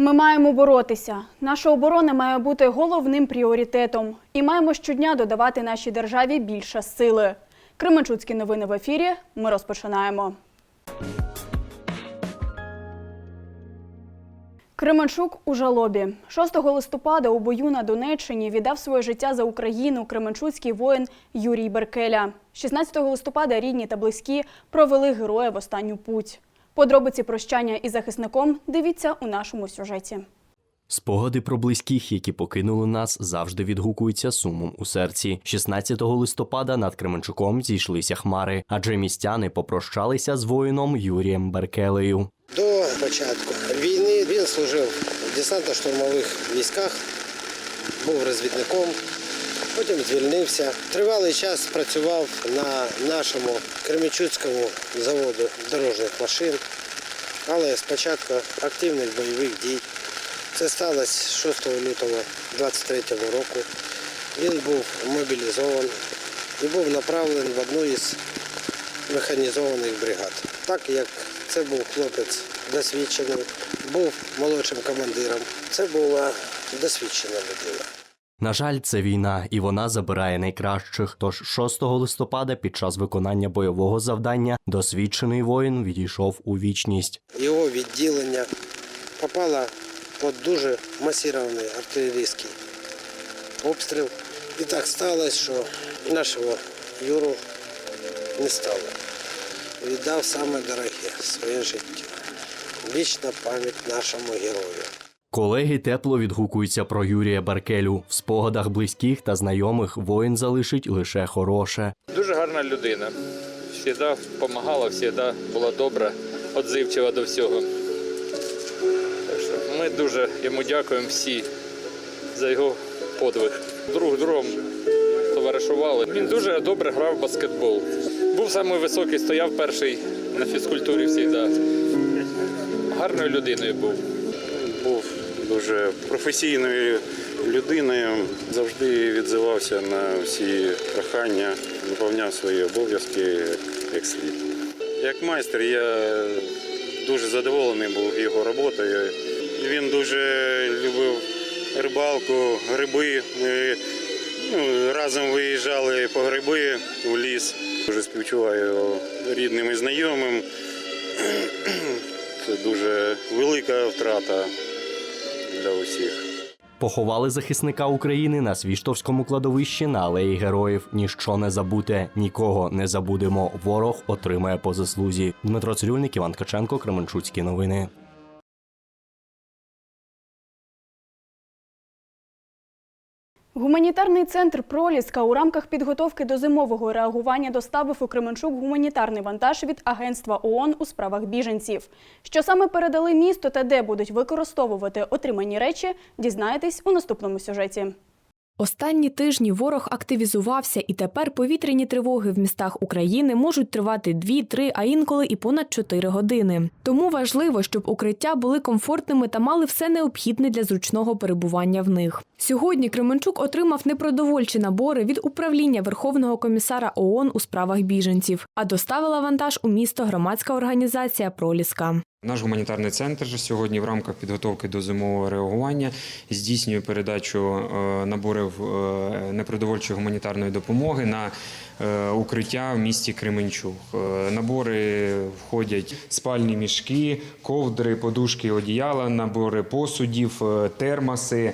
Ми маємо боротися. Наша оборона має бути головним пріоритетом. І маємо щодня додавати нашій державі більше сили. Кременчуцькі новини в ефірі. Ми розпочинаємо. Кременчук у жалобі 6 листопада у бою на Донеччині віддав своє життя за Україну кременчуцький воїн Юрій Беркеля. 16 листопада рідні та близькі провели героя в останню путь. Подробиці прощання із захисником дивіться у нашому сюжеті. Спогади про близьких, які покинули нас, завжди відгукуються сумом у серці. 16 листопада над Кременчуком зійшлися хмари, адже містяни попрощалися з воїном Юрієм Беркелею. До початку війни він служив в десантно-штурмових військах, був розвідником, потім звільнився. Тривалий час працював на нашому Кременчуцькому заводу дорожніх машин, але спочатку активних бойових дій. Це сталося 6 лютого 23 року. Він був мобілізований і був направлений в одну із механізованих бригад. Так як це був хлопець досвідчений, був молодшим командиром. Це була досвідчена людина. На жаль, це війна, і вона забирає найкращих. Тож 6 листопада, під час виконання бойового завдання, досвідчений воїн відійшов у вічність. Його відділення попало під дуже масирований артилерійський обстріл. І так сталося, що нашого Юру не стало. Віддав саме дороге своє життя. Вічна пам'ять нашому герою. Колеги тепло відгукуються про Юрія Беркелю. В спогадах близьких та знайомих воїн залишить лише хороше. Дуже гарна людина. Всіда допомагала, всіда була добра, відзивчива до всього. Так що ми дуже йому дякуємо всі за його подвиг. Друг другом товаришували. Він дуже добре грав в баскетбол. Був самий високий, стояв перший на фізкультурі всіда. Гарною людиною був. був дуже професійною людиною, завжди відзивався на всі прохання, виконував свої обов'язки як слід. Як майстер я дуже задоволений був його роботою. Він дуже любив рибалку, гриби. Ми ну, разом виїжджали по гриби в ліс. Дуже співчуваю рідним і знайомим. Це дуже велика втрата для усіх. Поховали захисника України на Свіштовському кладовищі на алеї героїв. Ніщо не забуте, нікого не забудемо. Ворог отримає по заслузі. Дмитро Цирюльник, Іван Каченко, Кременчуцькі новини. Гуманітарний центр Проліска у рамках підготовки до зимового реагування доставив у Кременчук гуманітарний вантаж від Агентства ООН у справах біженців. Що саме передали місто та де будуть використовувати отримані речі, дізнаєтесь у наступному сюжеті. Останні тижні ворог активізувався, і тепер повітряні тривоги в містах України можуть тривати 2-3, а інколи і понад 4 години. Тому важливо, щоб укриття були комфортними та мали все необхідне для зручного перебування в них. Сьогодні Кременчук отримав непродовольчі набори від управління Верховного комісара ООН у справах біженців, а доставила вантаж у місто громадська організація Проліска. Наш гуманітарний центр сьогодні в рамках підготовки до зимового реагування здійснює передачу е, наборів е, непродовольчої гуманітарної допомоги на е, укриття в місті Кременчук. Е, Набори входять спальні мішки, ковдри, подушки, одіяла, набори посудів, термоси,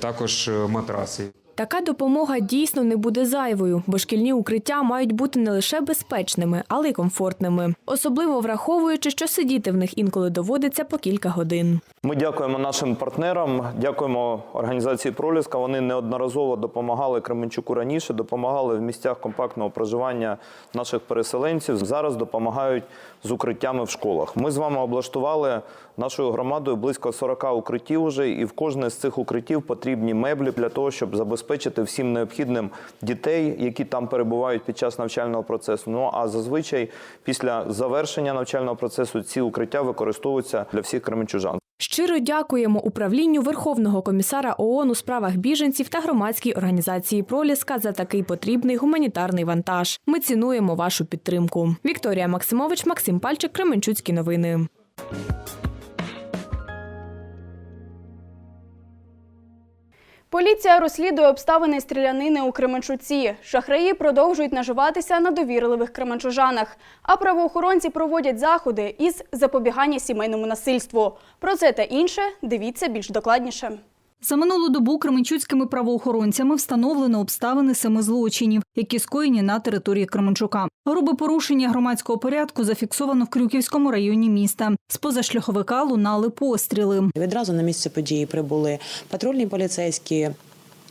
також матраси. Така допомога дійсно не буде зайвою, бо шкільні укриття мають бути не лише безпечними, але й комфортними, особливо враховуючи, що сидіти в них інколи доводиться по кілька годин. Ми дякуємо нашим партнерам, дякуємо організації Проліска. Вони неодноразово допомагали Кременчуку раніше, допомагали в місцях компактного проживання наших переселенців. Зараз допомагають з укриттями в школах. Ми з вами облаштували нашою громадою близько 40 укриттів уже, і в кожне з цих укриттів потрібні меблі для того, щоб забезпечити всім необхідним дітей, які там перебувають під час навчального процесу. Ну а зазвичай після завершення навчального процесу ці укриття використовуються для всіх кременчужан. Щиро дякуємо управлінню Верховного комісара ООН у справах біженців та громадській організації Проліска за такий потрібний гуманітарний вантаж. Ми цінуємо вашу підтримку. Вікторія Максимович, Максим Пальчик, Кременчуцькі новини. Поліція розслідує обставини стрілянини у Кременчуці. Шахраї продовжують наживатися на довірливих кременчужанах. А правоохоронці проводять заходи із запобігання сімейному насильству. Про це та інше дивіться більш докладніше. За минулу добу кременчуцькими правоохоронцями встановлено обставини семи злочинів, які скоєні на території Кременчука. Грубе порушення громадського порядку зафіксовано в Крюківському районі міста. З позашляховика лунали постріли. Відразу на місце події прибули патрульні поліцейські.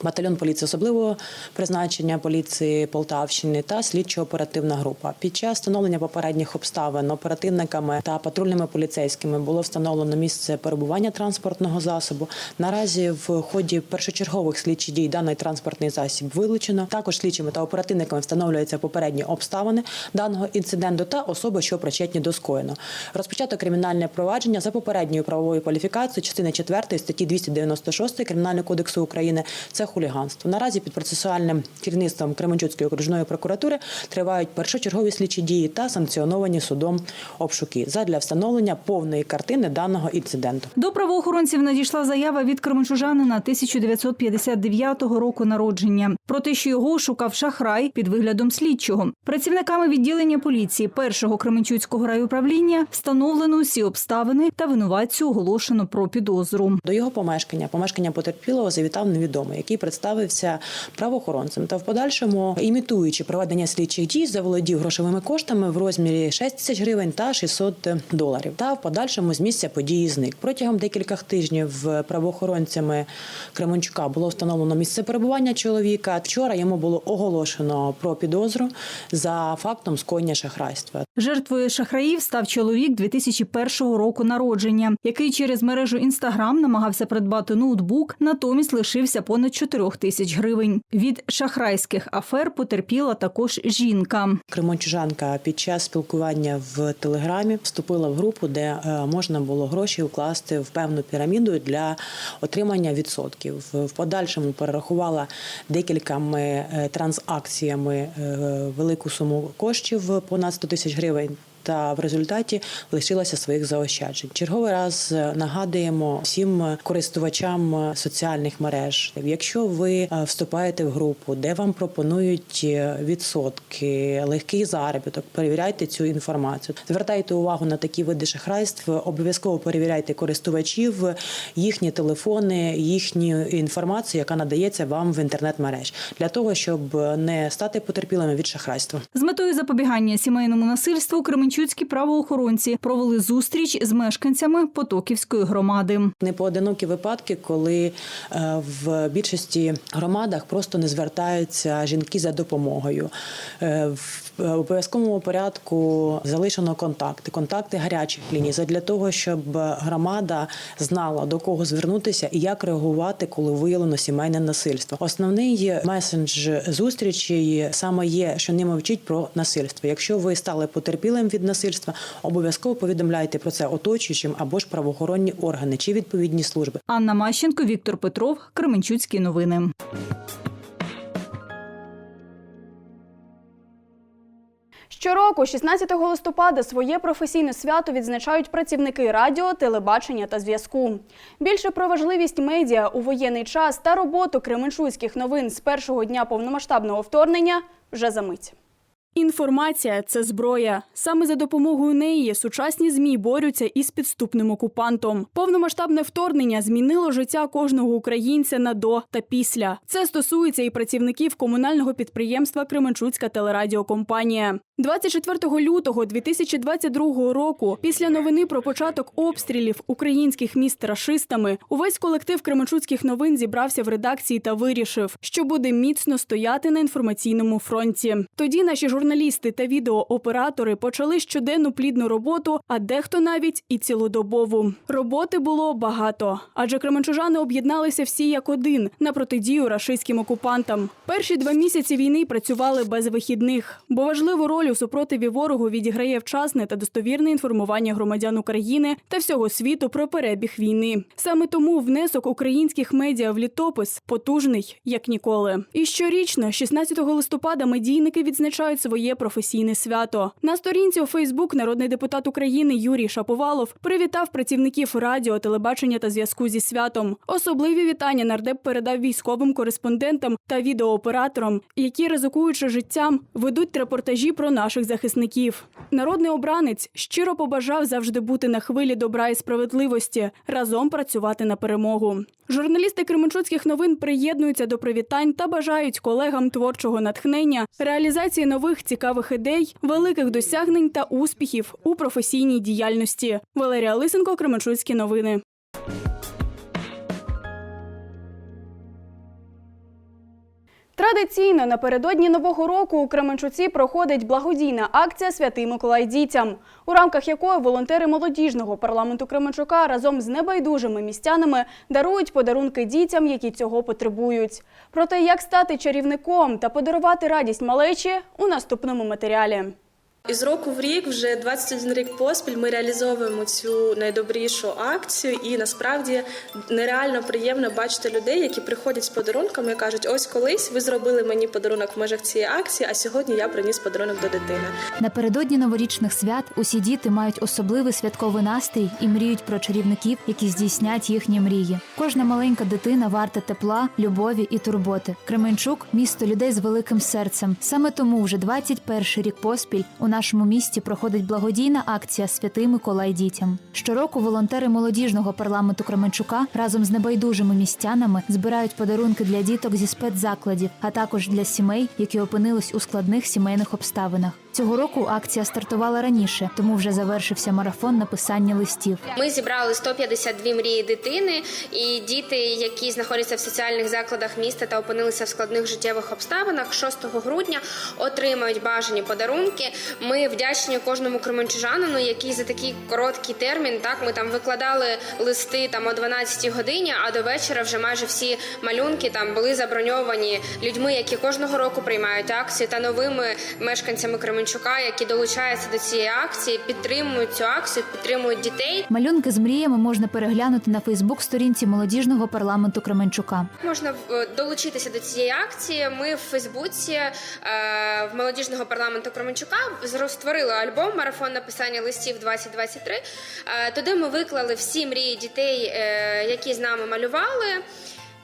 Батальйон поліції особливого призначення поліції Полтавщини та слідчо-оперативна група. Під час встановлення попередніх обставин оперативниками та патрульними поліцейськими було встановлено місце перебування транспортного засобу. Наразі в ході першочергових слідчих дій даний транспортний засіб вилучено. Також слідчими та оперативниками встановлюються попередні обставини даного інциденту та особи, що причетні до скоєно. Розпочато кримінальне провадження за попередньою правовою кваліфікацією частини 4 статті 296 Кримінального кодексу України. Це хуліганство. Наразі під процесуальним керівництвом Кременчуцької окружної прокуратури тривають першочергові слідчі дії та санкціоновані судом обшуки задля встановлення повної картини даного інциденту. До правоохоронців надійшла заява від кременчужанина 1959 року народження про те, що його шукав шахрай під виглядом слідчого. Працівниками відділення поліції першого Кременчуцького райуправління встановлено усі обставини та винуватцю оголошено про підозру. До його помешкання, помешкання потерпілого, завітав невідомий, який представився правоохоронцем та в подальшому, імітуючи проведення слідчих дій, заволодів грошовими коштами в розмірі 6 тисяч гривень та 600 доларів. Та в подальшому з місця події зник. Протягом декількох тижнів правоохоронцями Кременчука було встановлено місце перебування чоловіка. Вчора йому було оголошено про підозру за фактом скоєння шахрайства. Жертвою шахраїв став чоловік 2001 року народження, який через мережу Інстаграм намагався придбати ноутбук, натомість лишився понад 4 тисяч гривень. Від шахрайських афер потерпіла також жінка. Кремончужанка під час спілкування в телеграмі вступила в групу, де е, можна було гроші вкласти в певну піраміду для отримання відсотків. В в подальшому перерахувала декількома е, транзакціями е, велику суму коштів понад 100 тисяч гривень. Та в результаті лишилася своїх заощаджень. Черговий раз е, нагадуємо всім користувачам е, соціальних мереж. Якщо ви е, вступаєте в групу, де вам пропонують відсотки, легкий заробіток, перевіряйте цю інформацію. Звертайте увагу на такі види шахрайств. Обов'язково перевіряйте користувачів, їхні телефони, їхню інформацію, яка надається вам в інтернет-мереж, для того, щоб не стати потерпілими від шахрайства. З метою запобігання сімейному насильству кременчуцькі правоохоронці провели зустріч з мешканцями Потоківської громади. Непоодинокі випадки, коли е, в більшості громадах просто не звертаються жінки за допомогою. Е, В обов'язковому порядку залишено контакти, контакти гарячих ліній для того, щоб громада знала до кого звернутися і як реагувати, коли виявлено сімейне насильство. Основний месендж зустрічі саме є, що не мовчить про насильство. Якщо ви стали потерпілим від насильства, обов'язково повідомляйте про це оточуючим або ж правоохоронні органи чи відповідні служби. Анна Мащенко, Віктор Петров, Кременчуцькі новини. Щороку, 16 листопада, своє професійне свято відзначають працівники радіо, телебачення та зв'язку. Більше про важливість медіа у воєнний час та роботу кременчуцьких новин з першого дня повномасштабного вторгнення вже за мить. Інформація це зброя. Саме за допомогою неї сучасні змі борються із підступним окупантом. Повномасштабне вторгнення змінило життя кожного українця на до та після. Це стосується і працівників комунального підприємства Кременчуцька телерадіокомпанія. 24 лютого 2022 року, після новини про початок обстрілів українських міст рашистами, увесь колектив Кременчуцьких новин зібрався в редакції та вирішив, що буде міцно стояти на інформаційному фронті. Тоді наші журналісти та відеооператори почали щоденну плідну роботу, а дехто навіть і цілодобову. Роботи було багато, адже кременчужани об'єдналися всі як один на протидію рашистським окупантам. Перші два місяці війни працювали без вихідних, бо важливу роль у супротиві ворогу відіграє вчасне та достовірне інформування громадян України та всього світу про перебіг війни. Саме тому внесок українських медіа в літопис потужний як ніколи. І щорічно, 16 листопада, медійники відзначають своє професійне свято. На сторінці у Фейсбук народний депутат України Юрій Шаповалов привітав працівників радіо, телебачення та зв'язку зі святом. Особливі вітання нардеп передав військовим кореспондентам та відеооператорам, які ризикуючи життям, ведуть репортажі про наших захисників. Народний обранець щиро побажав завжди бути на хвилі добра і справедливості, разом працювати на перемогу. Журналісти Кременчуцьких новин приєднуються до привітань та бажають колегам творчого натхнення, реалізації нових цікавих ідей, великих досягнень та успіхів у професійній діяльності. Валерія Лисенко, Кременчуцькі новини. Традиційно напередодні нового року у Кременчуці проходить благодійна акція Святий Миколай дітям, у рамках якої волонтери молодіжного парламенту Кременчука разом з небайдужими містянами дарують подарунки дітям, які цього потребують. Про те, як стати чарівником та подарувати радість малечі у наступному матеріалі. Із року в рік, вже 21 рік поспіль, ми реалізовуємо цю найдобрішу акцію, і насправді нереально приємно бачити людей, які приходять з подарунками і кажуть: ось колись ви зробили мені подарунок в межах цієї акції, а сьогодні я приніс подарунок до дитини. Напередодні новорічних свят усі діти мають особливий святковий настрій і мріють про чарівників, які здійснять їхні мрії. Кожна маленька дитина варта тепла, любові і турботи. Кременчук місто людей з великим серцем. Саме тому вже 21 рік поспіль у нашому місті проходить благодійна акція Святий Миколай дітям. Щороку волонтери молодіжного парламенту Кременчука разом з небайдужими містянами збирають подарунки для діток зі спецзакладів, а також для сімей, які опинились у складних сімейних обставинах. Цього року акція стартувала раніше, тому вже завершився марафон написання листів. Ми зібрали 152 мрії дитини, і діти, які знаходяться в соціальних закладах міста та опинилися в складних життєвих обставинах, 6 грудня отримають бажані подарунки. Ми вдячні кожному кременчужанину, який за такий короткий термін. Так ми там викладали листи там о 12 годині, а до вечора вже майже всі малюнки там були заброньовані людьми, які кожного року приймають акцію, та новими мешканцями Кременчука, які долучаються до цієї акції, підтримують цю акцію, підтримують дітей. Малюнки з мріями можна переглянути на Фейсбук-сторінці молодіжного парламенту Кременчука. Можна е, долучитися до цієї акції. Ми в Фейсбуці е, в молодіжного парламенту Кременчука створили альбом Марафон написання листів 2023. Е, туди ми виклали всі мрії дітей, які з нами малювали.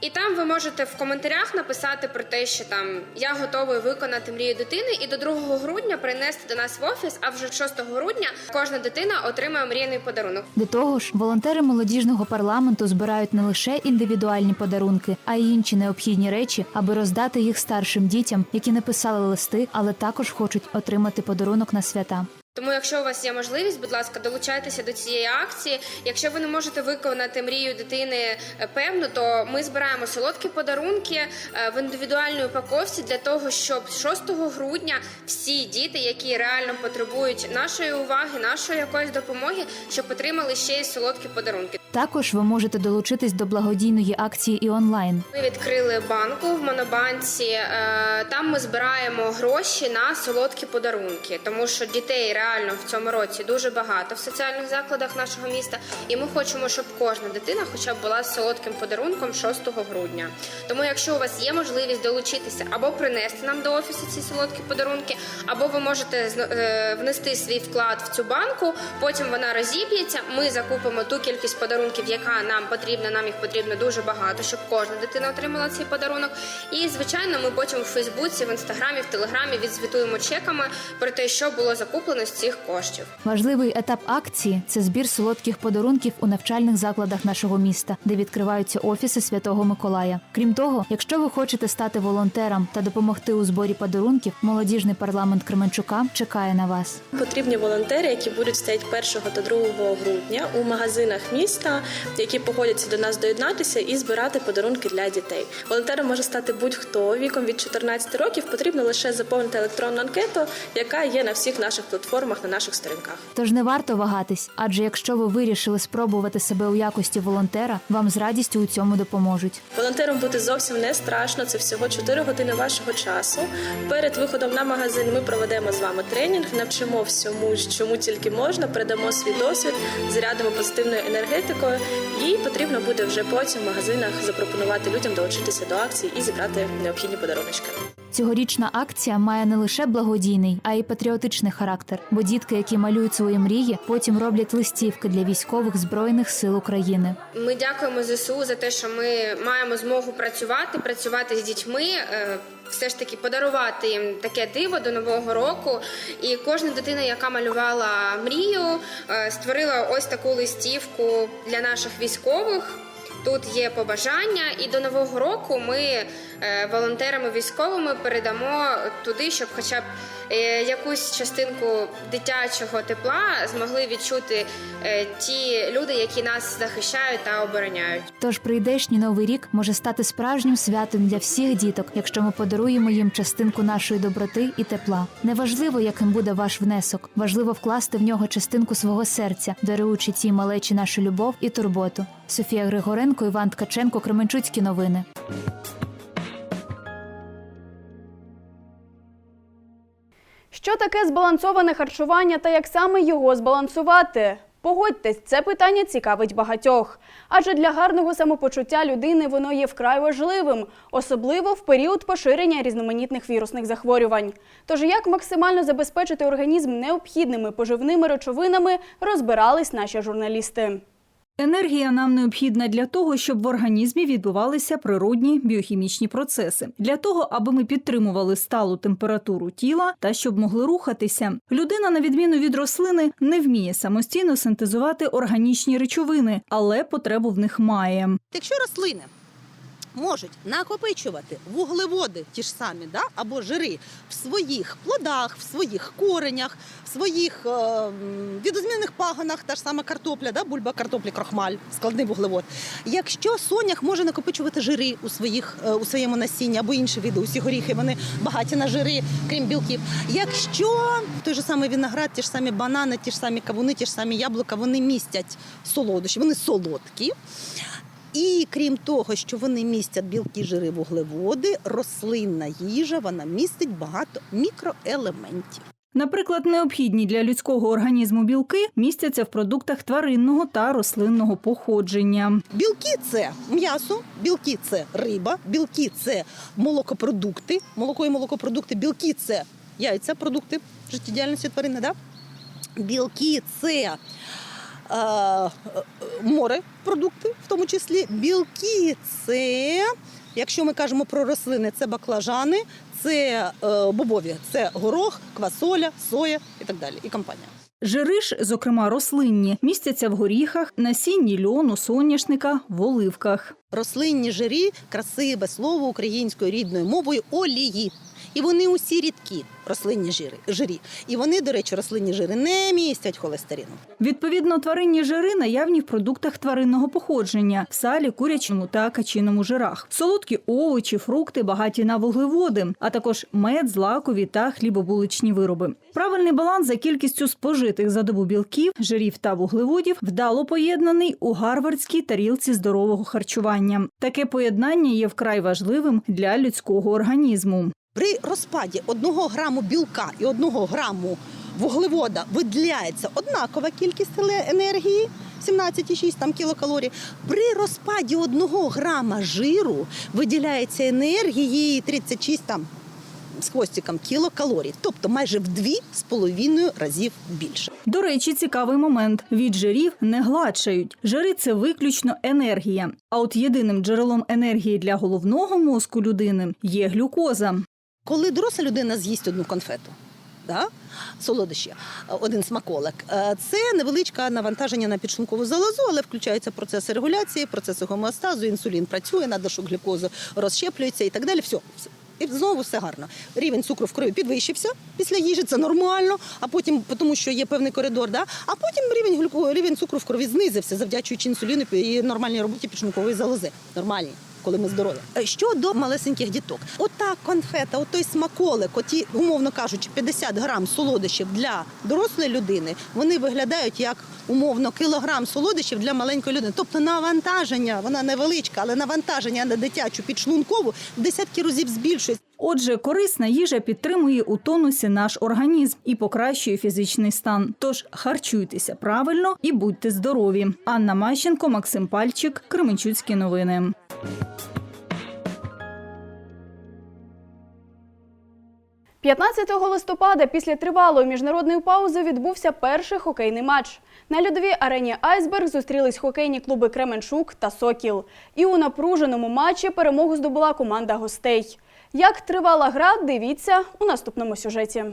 І там ви можете в коментарях написати про те, що там я готовий виконати мрію дитини, і до 2 грудня принести до нас в офіс. А вже 6 грудня кожна дитина отримає мрійний подарунок. До того ж, волонтери молодіжного парламенту збирають не лише індивідуальні подарунки, а й інші необхідні речі, аби роздати їх старшим дітям, які не писали листи, але також хочуть отримати подарунок на свята. Тому, якщо у вас є можливість, будь ласка, долучайтеся до цієї акції. Якщо ви не можете виконати мрію дитини е, певну, то ми збираємо солодкі подарунки е, в індивідуальній упаковці для того, щоб 6 грудня всі діти, які реально потребують нашої уваги, нашої якоїсь допомоги, щоб отримали ще й солодкі подарунки. Також ви можете долучитись до благодійної акції і онлайн. Ми відкрили банку в Монобанці. е, Там ми збираємо гроші на солодкі подарунки, тому що дітей реально в цьому році дуже багато в соціальних закладах нашого міста, і ми хочемо, щоб кожна дитина, хоча б була солодким подарунком 6 грудня. Тому, якщо у вас є можливість долучитися або принести нам до офісу ці солодкі подарунки, або ви можете е, внести свій вклад в цю банку, потім вона розіб'ється. Ми закупимо ту кількість подарунків, яка нам потрібна. Нам їх потрібно дуже багато, щоб кожна дитина отримала цей подарунок. І звичайно, ми потім в Фейсбуці, в інстаграмі, в телеграмі відзвітуємо чеками про те, що було закуплено з цих коштів. Важливий етап акції це збір солодких подарунків у навчальних закладах нашого міста, де відкриваються офіси Святого Миколая. Крім того, якщо ви хочете стати волонтером та допомогти у зборі подарунків, молодіжний парламент Кременчука чекає на вас. Потрібні волонтери, які будуть стояти 1 та 2 грудня у магазинах міста, які погодяться до нас доєднатися і збирати подарунки для дітей. Волонтером може стати будь-хто віком від 14 років. Потрібно лише заповнити електронну анкету, яка є на всіх наших платформах на наших сторінках. Тож не варто вагатись, адже якщо ви вирішили спробувати себе у якості волонтера, вам з радістю у цьому допоможуть. Волонтером бути зовсім не страшно. Це всього 4 години вашого часу. Перед виходом на магазин ми проведемо з вами тренінг, навчимо всьому, чому тільки можна, передамо свій досвід, зарядимо позитивною енергетикою, і потрібно буде вже потім в магазинах запропонувати людям долучитися до акції і зібрати необхідні подарунки. Цьогорічна акція має не лише благодійний, а й патріотичний характер, бо дітки, які малюють свої мрії, потім роблять листівки для військових збройних сил України. Ми дякуємо ЗСУ за те, що ми маємо змогу працювати, працювати з дітьми, е, все ж таки подарувати їм таке диво до нового року. І кожна дитина, яка малювала мрію, е, створила ось таку листівку для наших військових. Тут є побажання, і до нового року ми е, волонтерами військовими передамо туди, щоб хоча б якусь частинку дитячого тепла змогли відчути е, ті люди, які нас захищають та обороняють. Тож прийдешній новий рік може стати справжнім святом для всіх діток, якщо ми подаруємо їм частинку нашої доброти і тепла. Неважливо, яким буде ваш внесок, важливо вкласти в нього частинку свого серця, даруючи цій малечі нашу любов і турботу. Софія Григоренко, Іван Ткаченко, Кременчуцькі новини. Що таке збалансоване харчування та як саме його збалансувати? Погодьтесь, це питання цікавить багатьох. Адже для гарного самопочуття людини воно є вкрай важливим, особливо в період поширення різноманітних вірусних захворювань. Тож як максимально забезпечити організм необхідними поживними речовинами, розбирались наші журналісти. Енергія нам необхідна для того, щоб в організмі відбувалися природні біохімічні процеси, для того, аби ми підтримували сталу температуру тіла та щоб могли рухатися. Людина, на відміну від рослини, не вміє самостійно синтезувати органічні речовини, але потребу в них має. Якщо рослини можуть накопичувати вуглеводи, ті ж самі, да, або жири в своїх плодах, в своїх коренях, в своїх е, відозмінних пагонах, та ж сама картопля, да, бульба картоплі, крохмаль, складний вуглевод. Якщо сонях може накопичувати жири у своїх е, у своєму насінні або інші види, усі горіхи, вони багаті на жири, крім білків. Якщо той же самий виноград, ті ж самі банани, ті ж самі кавуни, ті ж самі яблука, вони містять солодощі, вони солодкі. І крім того, що вони містять білки, жири, вуглеводи, рослинна їжа вона містить багато мікроелементів. Наприклад, необхідні для людського організму білки містяться в продуктах тваринного та рослинного походження. Білки це м'ясо, білки це риба, білки це молокопродукти, молоко і молокопродукти, білки це яйця, продукти життєдіяльності тварини. Да? Білки це е, е, море продукти, в тому числі. Білки це, якщо ми кажемо про рослини, це баклажани, це е, бобові, це горох, квасоля, соя і так далі. І компанія. Жири ж, зокрема рослинні, містяться в горіхах, насінні льону, соняшника, в оливках. рослинні жирі, красиве слово українською рідною мовою олії. І вони усі рідкі, рослинні жири, жирі. І вони, до речі, рослинні жири не містять холестерину. Відповідно, тваринні жири наявні в продуктах тваринного походження в салі, курячому та качиному жирах. Солодкі овочі, фрукти багаті на вуглеводи, а також мед, злакові та хлібобуличні вироби. Правильний баланс за кількістю спожитих за добу білків, жирів та вуглеводів вдало поєднаний у гарвардській тарілці здорового харчування. Таке поєднання є вкрай важливим для людського організму. При розпаді одного граму білка і одного граму вуглевода виділяється однакова кількість енергії. 17,6 там кілокалорій. При розпаді одного грама жиру виділяється енергії 36 там з хвостиком кілокалорій, тобто майже в дві з половиною разів більше. До речі, цікавий момент: від жирів не гладшають. Жири це виключно енергія. А от єдиним джерелом енергії для головного мозку людини є глюкоза. Коли доросла людина з'їсть одну конфету, да? солодощі, один смаколик, е, це невеличке навантаження на підшлункову залозу, але включаються процеси регуляції, процеси гомеостазу, інсулін працює, надлишок глюкозу розщеплюється і так далі. Все. І знову все гарно. Рівень цукру в крові підвищився після їжі, це нормально. А потім, тому що є певний коридор, да? а потім рівень рівень цукру в крові знизився, завдячуючи інсуліну і нормальній роботі підшлункової залози. Нормальній. Коли ми здорові. Е, Щодо малесеньких діток, ота конфета, отой смаколик, оті, умовно кажучи, 50 грам солодощів для дорослої людини, вони виглядають як умовно кілограм солодощів для маленької людини. Тобто навантаження, вона невеличка, але навантаження на дитячу підшлункову в десятки разів збільшується. Отже, корисна їжа підтримує у тонусі наш організм і покращує фізичний стан. Тож харчуйтеся правильно і будьте здорові. Анна Мащенко, Максим Пальчик, Кременчуцькі новини. 15 листопада після тривалої міжнародної паузи відбувся перший хокейний матч. На льодовій арені Айсберг зустрілись хокейні клуби Кременчук та Сокіл. І у напруженому матчі перемогу здобула команда гостей. Як тривала гра, дивіться у наступному сюжеті.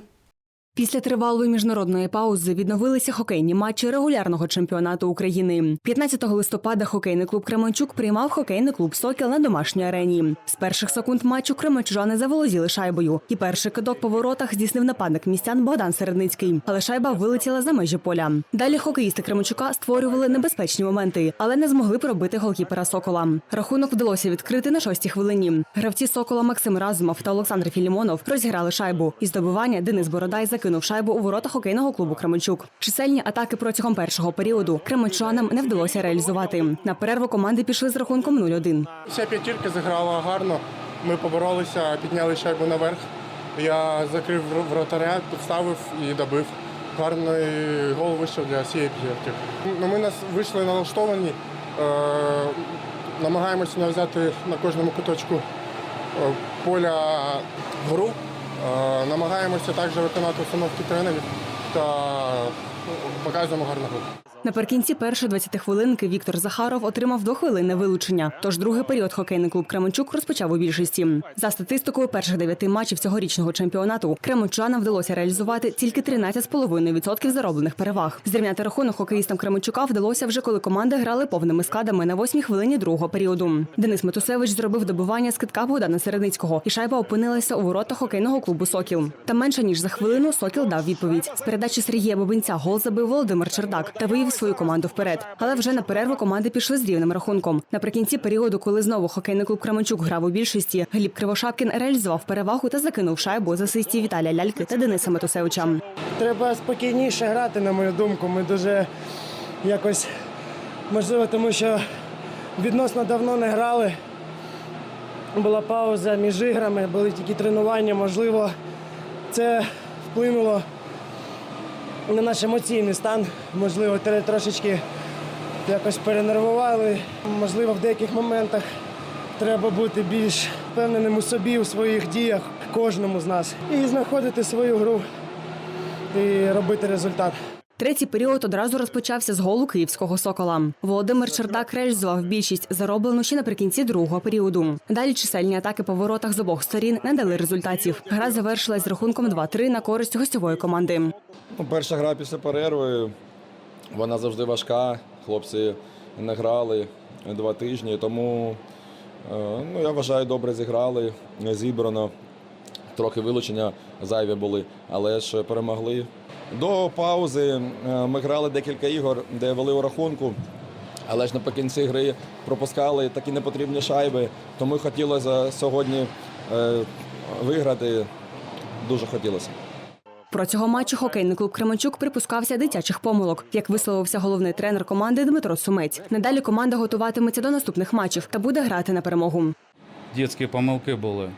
Після тривалої міжнародної паузи відновилися хокейні матчі регулярного чемпіонату України. 15 листопада хокейний клуб Кременчук приймав хокейний клуб Сокіл на домашній арені. З перших секунд матчу кременчужани заволоділи шайбою. І перший кидок по воротах здійснив нападник містян Богдан Середницький. Але шайба вилетіла за межі поля. Далі хокеїсти Кременчука створювали небезпечні моменти, але не змогли пробити голкіпера Сокола. Рахунок вдалося відкрити на шостій хвилині. Гравці Сокола Максим Разумов та Олександр Філімонов розіграли шайбу. Із добивання Денис Бородай закинув шайбу у ворота хокейного клубу Кременчук. Чисельні атаки протягом першого періоду кременчанам не вдалося реалізувати. На перерву команди пішли з рахунком 0-1. Вся п'ятірка зіграла гарно. Ми поборолися, підняли шайбу наверх. Я закрив вратаря, підставив і добив. Гарний гол вийшов для всієї п'ятірки. Ну, ми нас вийшли налаштовані, е, намагаємося нав'язати на кожному куточку е, поля гру. Е, намагаємося також виконати установки тренерів та показуємо гарну гру. Наприкінці першої 20 хвилинки Віктор Захаров отримав двохвилинне вилучення. Тож другий період хокейний клуб Кременчук розпочав у більшості. За статистикою перших дев'яти матчів цьогорічного чемпіонату Кременчанам вдалося реалізувати тільки 13,5% зароблених переваг. Зрівняти рахунок хокеїстам Кременчука вдалося вже коли команди грали повними складами на восьмій хвилині другого періоду. Денис Метусевич зробив добивання з китка Богдана Середницького, і шайба опинилася у воротах хокейного клубу Сокіл. Та менше ніж за хвилину Сокіл дав відповідь. З передачі Сергія Бобинця гол забив Володимир Чердак та вивів свою команду вперед. Але вже на перерву команди пішли з рівним рахунком. Наприкінці періоду, коли знову хокейний клуб Кременчук грав у більшості, Гліб Кривошапкін реалізував перевагу та закинув шайбу за асистів Віталія Ляльки та Дениса Метусевича. Треба спокійніше грати, на мою думку. Ми дуже якось можливо, тому що відносно давно не грали. Була пауза між іграми, були тільки тренування. Можливо, це вплинуло на наш емоційний стан. Можливо, трошечки якось перенервували. Можливо, в деяких моментах треба бути більш впевненим у собі, у своїх діях, кожному з нас, і знаходити свою гру і робити результат. Третій період одразу розпочався з голу київського сокола. Володимир Чердак реалізував більшість зароблену ще наприкінці другого періоду. Далі чисельні атаки по воротах з обох сторін не дали результатів. Гра завершилась з рахунком 2-3 на користь гостьової команди. Ну, перша гра після перерви, вона завжди важка. Хлопці не грали два тижні, тому е, ну, я вважаю, добре зіграли, зібрано. Трохи вилучення зайві були, але ж перемогли. До паузи е, ми грали декілька ігор, де вели у рахунку, але ж наприкінці гри пропускали такі непотрібні шайби. Тому хотілося сьогодні е, виграти. Дуже хотілося. Протягом матчу хокейний клуб Кременчук припускався дитячих помилок, як висловився головний тренер команди Дмитро Сумець. Надалі команда готуватиметься до наступних матчів та буде грати на перемогу. Дітські помилки були.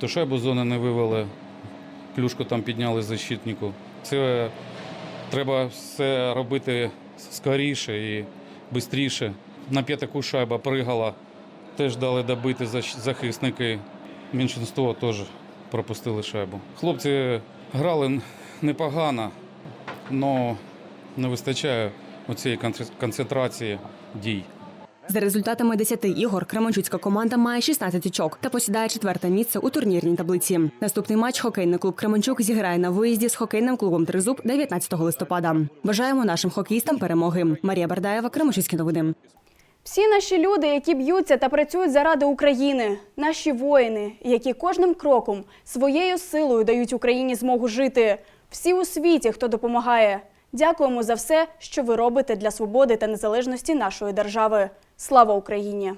То шайбу з зони не вивели, клюшку там підняли защитнику. Це треба все робити скоріше і швидше. На п'ятаку шайба пригала, теж дали добити захисники. Меншинство теж пропустили шайбу. Хлопці грали непогано, але не вистачає оцієї концентрації дій. За результатами 10 ігор Кременчуцька команда має 16 очок та посідає четверте місце у турнірній таблиці. Наступний матч хокейний клуб Кременчук зіграє на виїзді з хокейним клубом Тризуб 19 листопада. Бажаємо нашим хокеїстам перемоги. Марія Бардаєва, Кременчуцькі новини. Всі наші люди, які б'ються та працюють заради України, наші воїни, які кожним кроком своєю силою дають Україні змогу жити. Всі у світі, хто допомагає. Дякуємо за все, що ви робите для свободи та незалежності нашої держави. Слава Україні!